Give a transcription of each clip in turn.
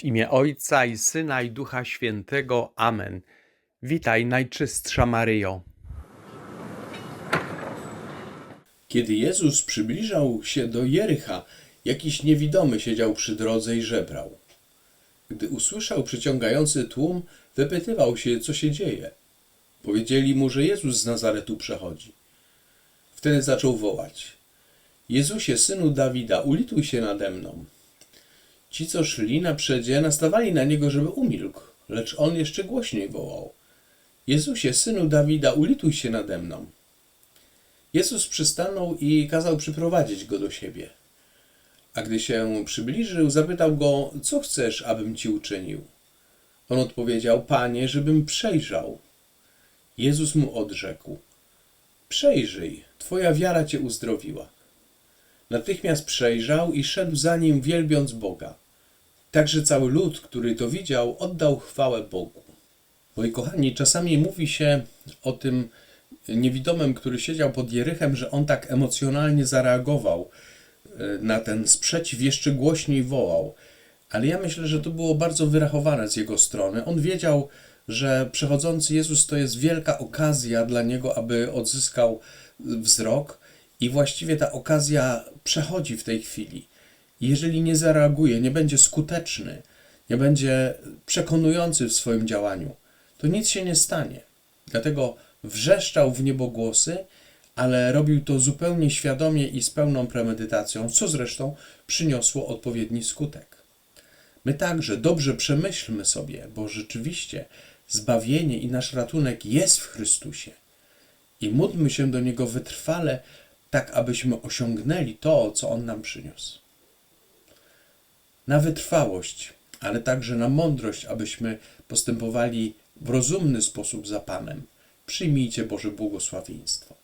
W imię Ojca i Syna i Ducha Świętego. Amen. Witaj, Najczystsza Maryjo. Kiedy Jezus przybliżał się do Jericha, jakiś niewidomy siedział przy drodze i żebrał. Gdy usłyszał przyciągający tłum, wypytywał się, co się dzieje. Powiedzieli mu, że Jezus z Nazaretu przechodzi. Wtedy zaczął wołać: Jezusie, synu Dawida, ulituj się nade mną. Ci, co szli na przedzie, nastawali na niego, żeby umilkł, lecz on jeszcze głośniej wołał: Jezusie, synu Dawida, ulituj się nade mną. Jezus przystanął i kazał przyprowadzić go do siebie. A gdy się przybliżył, zapytał go, co chcesz, abym ci uczynił? On odpowiedział, panie, żebym przejrzał. Jezus mu odrzekł, przejrzyj, twoja wiara cię uzdrowiła. Natychmiast przejrzał i szedł za nim, wielbiąc Boga. Także cały lud, który to widział, oddał chwałę Bogu. Moi kochani, czasami mówi się o tym niewidomym, który siedział pod Jerychem, że on tak emocjonalnie zareagował e, na ten sprzeciw, jeszcze głośniej wołał. Ale ja myślę, że to było bardzo wyrachowane z jego strony. On wiedział, że przechodzący Jezus to jest wielka okazja dla niego, aby odzyskał wzrok, i właściwie ta okazja przechodzi w tej chwili. Jeżeli nie zareaguje, nie będzie skuteczny, nie będzie przekonujący w swoim działaniu, to nic się nie stanie. Dlatego wrzeszczał w niebogłosy, ale robił to zupełnie świadomie i z pełną premedytacją, co zresztą przyniosło odpowiedni skutek. My także dobrze przemyślmy sobie, bo rzeczywiście zbawienie i nasz ratunek jest w Chrystusie. I módlmy się do Niego wytrwale, tak abyśmy osiągnęli to, co On nam przyniósł. Na wytrwałość, ale także na mądrość, abyśmy postępowali w rozumny sposób za Panem. Przyjmijcie Boże błogosławieństwo.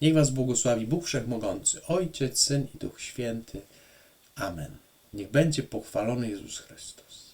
Niech Was błogosławi Bóg Wszechmogący, Ojciec, Syn i Duch Święty. Amen. Niech będzie pochwalony Jezus Chrystus.